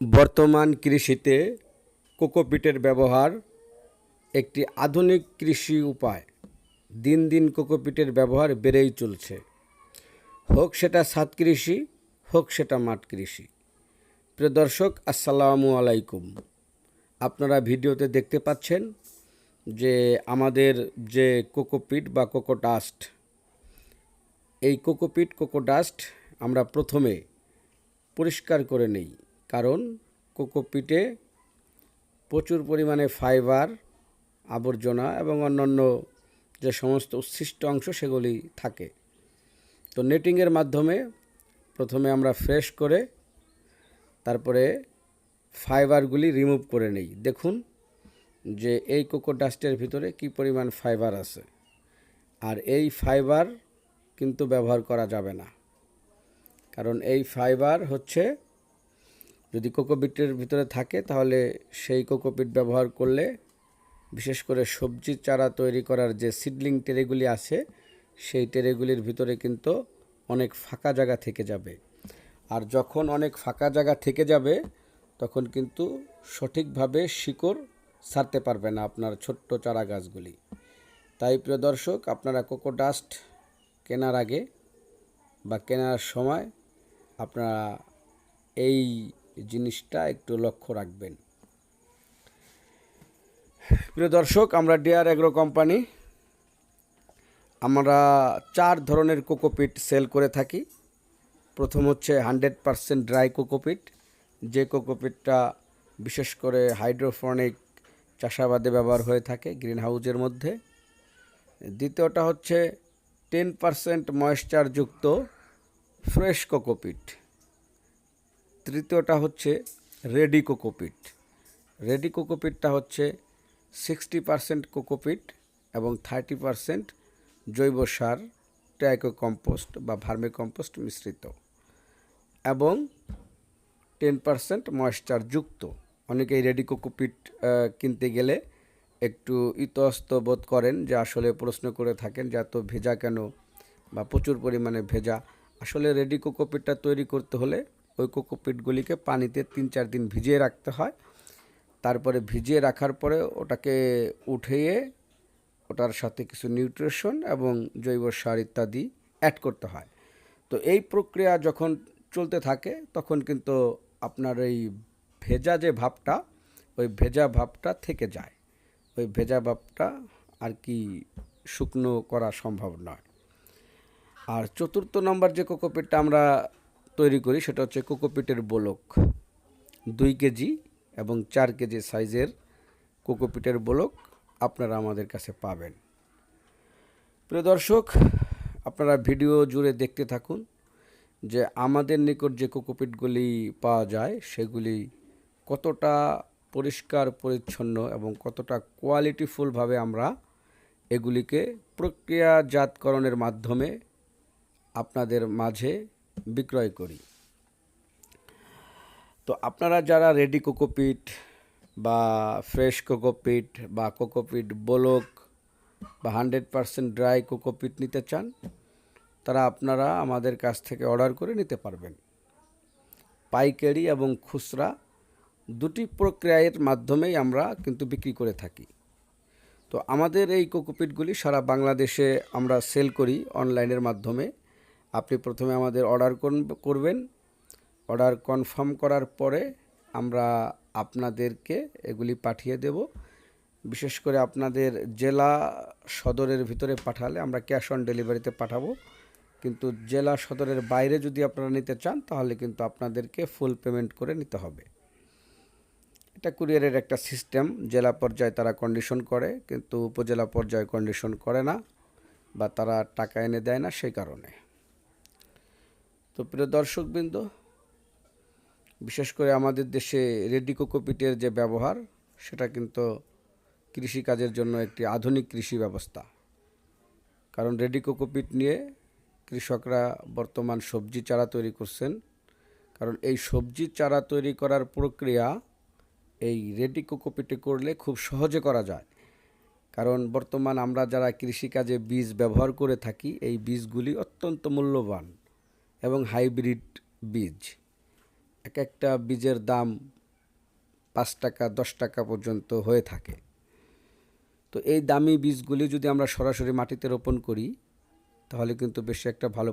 বর্তমান কৃষিতে কোকোপিটের ব্যবহার একটি আধুনিক কৃষি উপায়। দিন দিন কোকোপিটের ব্যবহার বেড়েই চলছে। হোক সেটা ছাদ কৃষি, হোক সেটা মাঠ কৃষি। প্রিয় দর্শক, আসসালামু আলাইকুম। আপনারা ভিডিওতে দেখতে পাচ্ছেন যে আমাদের যে কোকোপিট বা কোকো ডাস্ট এই কোকোপিট কোকো ডাস্ট আমরা প্রথমে পরিষ্কার করে নেই। কারণ কোকোপিটে প্রচুর পরিমাণে ফাইবার, আবর্জনা এবং অন্যান্য যে সমস্ত উচ্ছিষ্ট অংশ সেগুলি থাকে। তো নেটিংয়ের মাধ্যমে প্রথমে আমরা ফ্রেশ করে তারপরে ফাইবারগুলি রিমুভ করে নেই। দেখুন যে এই কোকো ডাস্টের ভিতরে কি পরিমাণ ফাইবার আছে। আর এই ফাইবার কিন্তু ব্যবহার করা যাবে না। কারণ এই ফাইবার হচ্ছে যদি কোকোপিটের ভিতরে থাকে, তাহলে সেই কোকোপিট ব্যবহার করলে বিশেষ করে সবজি চারা তৈরি করার যে সিডলিং টেরেগুলি আছে, সেই টেরেগুলির ভিতরে কিন্তু অনেক ফাঁকা জায়গা থেকে যাবে। আর যখন অনেক ফাঁকা জায়গা থেকে যাবে, তখন কিন্তু সঠিকভাবে শিকড় ছাড়তে পারবে না আপনার ছোট্ট চারা গাছগুলি। তাই প্রিয় দর্শক, আপনারা কোকো ডাস্ট কেনার আগে বা কেনার সময় আপনারা এই জিনিসটা একটু লক্ষ্য রাখবেন। প্রিয় দর্শক, আমরা ডিয়ার এগ্রো কোম্পানি, আমরা চার ধরনের কোকোপিট সেল করে থাকি। প্রথম হচ্ছে হান্ড্রেড পারসেন্ট ড্রাই কোকোপিট যে কোকোপিটটা বিশেষ করে হাইড্রোফোনিক চাষাবাদে ব্যবহার হয়ে থাকে গ্রিন হাউজের মধ্যে। দ্বিতীয়টা হচ্ছে টেন পারসেন্ট ময়েশ্চারযুক্ত ফ্রেশ কোকোপিট তৃতীয়টা হচ্ছে রেডি কোকোপিট রেডি কোকোপিটটা হচ্ছে সিক্সটি পারসেন্ট কোকোপিট এবং থার্টি পারসেন্ট জৈব সার ট্যাকো কম্পোস্ট বা ভার্মি কম্পোস্ট মিশ্রিত। এবং টেন পারসেন্ট ময়েশ্চার যুক্ত অনেকেই রেডি কোকোপিট কিনতে গেলে একটু ইতস্ত বোধ করেন যে আসলে প্রশ্ন করে থাকেন যে এত ভেজা কেন বা প্রচুর পরিমাণে ভেজা। আসলে রেডি কোকোপিটটা তৈরি করতে হলে ওই কোকোপিটগুলিকে পানিতে তিন চার দিন ভিজিয়ে রাখতে হয়। তারপরে ভিজিয়ে রাখার পরে ওটাকে উঠিয়ে ওটার সাথে কিছু নিউট্রিশন এবং জৈব সার ইত্যাদি অ্যাড করতে হয়। তো এই প্রক্রিয়া যখন চলতে থাকে, তখন কিন্তু আপনার এই ভেজা যে ভাবটা, ওই ভেজা ভাবটা থেকে যায়। ওই ভেজা ভাবটা আর কি শুকনো করা সম্ভব নয়। আর চতুর্থ নম্বর যে কোকোপিটটা আমরা তৈরি করি, সেটা হচ্ছে কোকোপিটের বোলক। দুই কেজি এবং চার কেজি সাইজের কোকোপিটের বোলক আপনারা আমাদের কাছে পাবেন। প্রিয় দর্শক, আপনারা ভিডিও জুড়ে দেখতে থাকুন যে আমাদের নিকট যে কোকোপিটগুলি পাওয়া যায়, সেগুলি কতটা পরিষ্কার, পরিচ্ছন্ন এবং কতটা কোয়ালিটিফুলভাবে আমরা এগুলিকে প্রক্রিয়াজাতকরণের মাধ্যমে আপনাদের মাঝে বিক্রয় করি। তো আপনারা যারা রেডি কোকোপিট বা ফ্রেশ কোকোপিট বা কোকোপিট বোলক বা হান্ড্রেড পারসেন্ট ড্রাই কোকোপিট নিতে চান, তারা আপনারা আমাদের কাছ থেকে অর্ডার করে নিতে পারবেন। পাইকারি এবং খুচরা দুটি প্রক্রিয়ার মাধ্যমেই আমরা কিন্তু বিক্রি করে থাকি। তো আমাদের এই কোকোপিটগুলি সারা বাংলাদেশে আমরা সেল করি অনলাইনের মাধ্যমে। আপনি প্রথমে আমাদের অর্ডার করবেন। অর্ডার কনফার্ম করার পরে আমরা আপনাদেরকে এগুলি পাঠিয়ে দেব। বিশেষ করে আপনাদের জেলা সদরের ভিতরে পাঠালে আমরা ক্যাশ অন ডেলিভারিতে পাঠাবো। কিন্তু জেলা সদরের বাইরে যদি আপনারা নিতে চান, তাহলে কিন্তু আপনাদেরকে ফুল পেমেন্ট করে নিতে হবে। এটা কুরিয়ারের একটা সিস্টেম জেলা পর্যায়ে তারা কন্ডিশন করে, কিন্তু উপজেলা পর্যায়ে কন্ডিশন করে না বা তারা টাকা এনে দেয় না সেই কারণে। তো প্রিয় দর্শকবৃন্দ, বিশেষ করে আমাদের দেশে রেডি কোকোপিটের যে ব্যবহার, সেটা কিন্তু কৃষিকাজের জন্য একটি আধুনিক কৃষি ব্যবস্থা। কারণ রেডি কোকোপিট নিয়ে কৃষকরা বর্তমান সবজি চারা তৈরি করছেন। কারণ এই সবজি চারা তৈরি করার প্রক্রিয়া এই রেডি কোকোপিটে করলে খুব সহজে করা যায়। কারণ বর্তমান আমরা যারা কৃষিকাজে বীজ ব্যবহার করে থাকি, এই বীজগুলি অত্যন্ত মূল্যবান। এবং হাইব্রিড বীজ। এক একটা বীজের দাম পাঁচ টাকা, দশ টাকা পর্যন্ত হয়ে থাকে। তো এই দামি বীজগুলি যদি আমরা সরাসরি মাটিতে রোপণ করি, তাহলে কিন্তু বেশি একটা ভালো